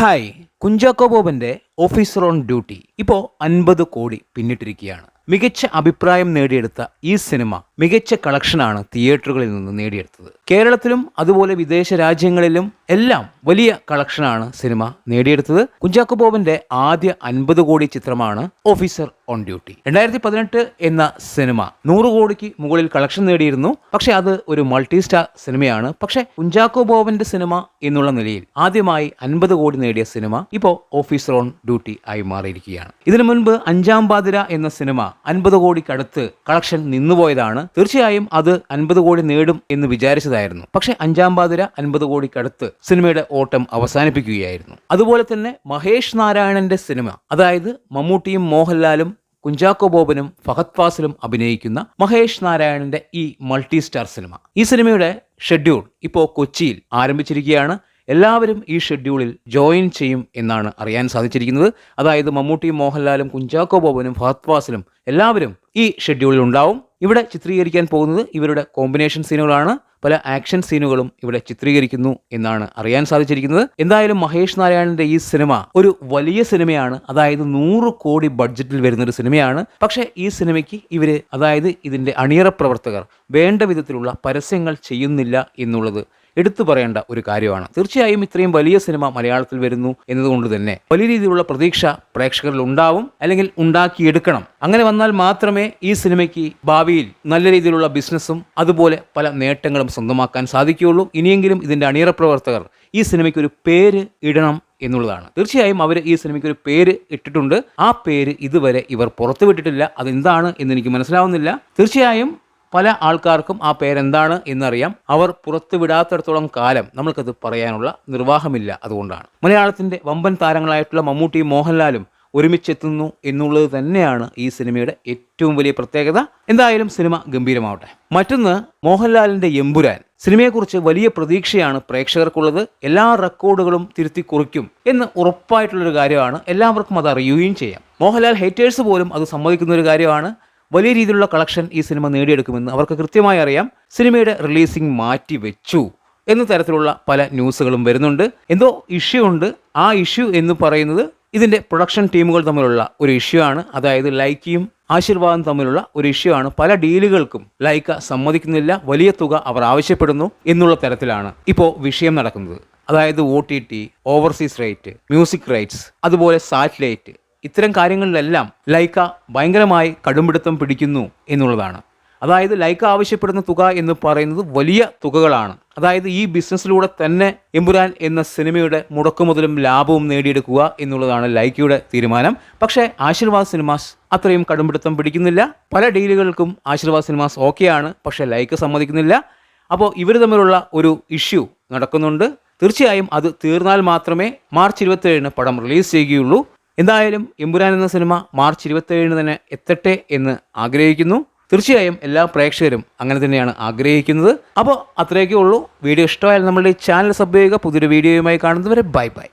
Hi. Kunchacko ബോബന്റെ officer on duty. ഇപ്പോൾ അൻപത് കോടി പിന്നിട്ടിരിക്കുകയാണ്. മികച്ച അഭിപ്രായം നേടിയെടുത്ത ഈ സിനിമ മികച്ച കളക്ഷനാണ് തിയേറ്ററുകളിൽ നിന്ന് നേടിയെടുത്തത്. കേരളത്തിലും അതുപോലെ വിദേശ രാജ്യങ്ങളിലും എല്ലാം വലിയ കളക്ഷനാണ് സിനിമ നേടിയെടുത്തത്. കുഞ്ചാക്കോ ബോബിന്റെ ആദ്യ അൻപത് കോടി ചിത്രമാണ് ഓഫീസർ ഓൺ ഡ്യൂട്ടി. രണ്ടായിരത്തി പതിനെട്ട് എന്ന സിനിമ നൂറ് കോടിക്ക് മുകളിൽ കളക്ഷൻ നേടിയിരുന്നു. പക്ഷെ അത് ഒരു മൾട്ടി സ്റ്റാർ സിനിമയാണ്. പക്ഷെ കുഞ്ചാക്കോ ബോബിന്റെ സിനിമ എന്നുള്ള നിലയിൽ ആദ്യമായി അൻപത് കോടി നേടിയ സിനിമ ഇപ്പോ ഓഫീസർ ഓൺ ഡ്യൂട്ടി ആയി മാറിയിരിക്കുകയാണ്. ഇതിനു മുൻപ് അഞ്ചാം പാതിര എന്ന സിനിമ അൻപത് കോടിക്കടുത്ത് കളക്ഷൻ നിന്നുപോയതാണ്. തീർച്ചയായും അത് അൻപത് കോടി നേടും എന്ന് വിചാരിച്ചതായിരുന്നു. പക്ഷെ അഞ്ചാം പാതിര അൻപത് കോടിക്കടുത്ത് സിനിമയുടെ ഓട്ടം അവസാനിപ്പിക്കുകയായിരുന്നു. അതുപോലെ തന്നെ മഹേഷ് നാരായണന്റെ സിനിമ അതായത് മമ്മൂട്ടിയും മോഹൻലാലും കുഞ്ചാക്കോ ബോബനും ഫഹദ് ഫാസിലും അഭിനയിക്കുന്ന മഹേഷ് നാരായണന്റെ ഈ മൾട്ടി സ്റ്റാർ സിനിമ. ഈ സിനിമയുടെ ഷെഡ്യൂൾ ഇപ്പോൾ കൊച്ചിയിൽ ആരംഭിച്ചിരിക്കുകയാണ്. എല്ലാവരും ഈ ഷെഡ്യൂളിൽ ജോയിൻ ചെയ്യും എന്നാണ് അറിയാൻ സാധിച്ചിരിക്കുന്നത്. അതായത് മമ്മൂട്ടിയും മോഹൻലാലും കുഞ്ചാക്കോ ബോബനും ഫഹദ് ഫാസിലും എല്ലാവരും ഈ ഷെഡ്യൂളിൽ ഉണ്ടാവും. ഇവിടെ ചിത്രീകരിക്കാൻ പോകുന്നത് ഇവരുടെ കോമ്പിനേഷൻ സീനുകളാണ് പല ആക്ഷൻ സീനുകളും ഇവിടെ ചിത്രീകരിക്കുന്നു എന്നാണ് അറിയാൻ സാധിച്ചിരിക്കുന്നത്. എന്തായാലും മഹേഷ് നാരായണന്റെ ഈ സിനിമ ഒരു വലിയ സിനിമയാണ്. അതായത് നൂറ് കോടി ബഡ്ജറ്റിൽ വരുന്ന ഒരു സിനിമയാണ്. പക്ഷേ ഈ സിനിമയ്ക്ക് ഇവർ അതായത് ഇതിന്റെ അണിയറ പ്രവർത്തകർ വേണ്ട വിധത്തിലുള്ള പരസ്യങ്ങൾ ചെയ്യുന്നില്ല എന്നുള്ളത് എടുത്തു പറയേണ്ട ഒരു കാര്യമാണ്. തീർച്ചയായും ഇത്രയും വലിയ സിനിമ മലയാളത്തിൽ വരുന്നു എന്നതുകൊണ്ട് തന്നെ വലിയ രീതിയിലുള്ള പ്രതീക്ഷ പ്രേക്ഷകരിൽ ഉണ്ടാവും അല്ലെങ്കിൽ ഉണ്ടാക്കിയെടുക്കണം. അങ്ങനെ വന്നാൽ മാത്രമേ ഈ സിനിമയ്ക്ക് ഭാവിയിൽ നല്ല രീതിയിലുള്ള ബിസിനസ്സും അതുപോലെ പല നേട്ടങ്ങളും സ്വന്തമാക്കാൻ സാധിക്കുകയുള്ളൂ. ഇനിയെങ്കിലും ഇതിന്റെ അണിയറ പ്രവർത്തകർ ഈ സിനിമയ്ക്ക് ഒരു പേര് ഇടണം എന്നുള്ളതാണ്. തീർച്ചയായും അവർ ഈ സിനിമയ്ക്ക് ഒരു പേര് ഇട്ടിട്ടുണ്ട്. ആ പേര് ഇതുവരെ ഇവർ പുറത്തുവിട്ടിട്ടില്ല. അതെന്താണ് എന്ന് എനിക്ക് മനസ്സിലാവുന്നില്ല. തീർച്ചയായും പല ആൾക്കാർക്കും ആ പേരെന്താണ് എന്നറിയാം. അവർ പുറത്തു വിടാത്തിടത്തോളം കാലം നമ്മൾക്കത് പറയാനുള്ള നിർവാഹമില്ല അതുകൊണ്ടാണ്. മലയാളത്തിന്റെ വമ്പൻ താരങ്ങളായിട്ടുള്ള മമ്മൂട്ടിയും മോഹൻലാലും ഒരുമിച്ചെത്തുന്നു എന്നുള്ളത് തന്നെയാണ് ഈ സിനിമയുടെ ഏറ്റവും വലിയ പ്രത്യേകത. എന്തായാലും സിനിമ ഗംഭീരമാവട്ടെ. മറ്റൊന്ന് മോഹൻലാലിന്റെ എമ്പുരാൻ. സിനിമയെക്കുറിച്ച് വലിയ പ്രതീക്ഷയാണ് പ്രേക്ഷകർക്കുള്ളത്. എല്ലാ റെക്കോർഡുകളും തിരുത്തി കുറിക്കും എന്ന് ഉറപ്പായിട്ടുള്ളൊരു കാര്യമാണ്. എല്ലാവർക്കും അത് അറിയുകയും ചെയ്യാം. മോഹൻലാൽ ഹേറ്റേഴ്സ് പോലും അത് സമ്മതിക്കുന്ന ഒരു കാര്യമാണ്. വലിയ രീതിയിലുള്ള കളക്ഷൻ ഈ സിനിമ നേടിയെടുക്കുമെന്ന് അവർക്ക് കൃത്യമായി അറിയാം. സിനിമയുടെ റിലീസിംഗ് മാറ്റി വെച്ചു എന്ന തരത്തിലുള്ള പല ന്യൂസുകളും വരുന്നുണ്ട്. എന്തോ ഇഷ്യൂ ഉണ്ട്. ആ ഇഷ്യൂ എന്ന് പറയുന്നത് ഇതിന്റെ പ്രൊഡക്ഷൻ ടീമുകൾ തമ്മിലുള്ള ഒരു ഇഷ്യൂ ആണ്. അതായത് ലൈക്കിയും ആശീർവാദം തമ്മിലുള്ള ഒരു ഇഷ്യൂ ആണ്. പല ഡീലുകൾക്കും ലൈക്ക സമ്മതിക്കുന്നില്ല. വലിയ തുക അവർ ആവശ്യപ്പെടുന്നു എന്നുള്ള തരത്തിലാണ് ഇപ്പോൾ വിഷയം നടക്കുന്നത്. അതായത് O T T overseas rate music rights അതുപോലെ സാറ്റലൈറ്റ് ഇത്തരം കാര്യങ്ങളിലെല്ലാം ലൈക്ക ഭയങ്കരമായി കടുംപിടുത്തം പിടിക്കുന്നു എന്നുള്ളതാണ്. അതായത് ലൈക്ക ആവശ്യപ്പെടുന്ന തുക എന്ന് പറയുന്നത് വലിയ തുകകളാണ്. അതായത് ഈ ബിസിനസ്സിലൂടെ തന്നെ എമ്പുരാൻ എന്ന സിനിമയുടെ മുടക്കുമുതലും ലാഭവും നേടിയെടുക്കുക എന്നുള്ളതാണ് ലൈക്കയുടെ തീരുമാനം. പക്ഷേ ആശീർവാദ് സിനിമാസ് അത്രയും കടുംപിടുത്തം പിടിക്കുന്നില്ല. പല ഡീലുകൾക്കും ആശീർവാദ് സിനിമാസ് ഓക്കെയാണ്. പക്ഷേ ലൈക്ക് സമ്മതിക്കുന്നില്ല. അപ്പോൾ ഇവർ തമ്മിലുള്ള ഒരു ഇഷ്യൂ നടക്കുന്നുണ്ട്. തീർച്ചയായും അത് തീർന്നാൽ മാത്രമേ മാർച്ച് ഇരുപത്തേഴിന് പടം റിലീസ് ചെയ്യുകയുള്ളൂ. എന്തായാലും എമ്പുരാൻ എന്ന സിനിമ മാർച്ച് ഇരുപത്തേഴിന് തന്നെ എത്തട്ടെ എന്ന് ആഗ്രഹിക്കുന്നു. തീർച്ചയായും എല്ലാ പ്രേക്ഷകരും അങ്ങനെ തന്നെയാണ് ആഗ്രഹിക്കുന്നത്. അപ്പോൾ അത്രയൊക്കെ ഉള്ളൂ. വീഡിയോ ഇഷ്ടമായാലും നമ്മളുടെ ചാനൽ സബ് ചെയ്യുക. പുതിയൊരു വീഡിയോയുമായി കാണുന്നവരെ ബൈ ബൈ.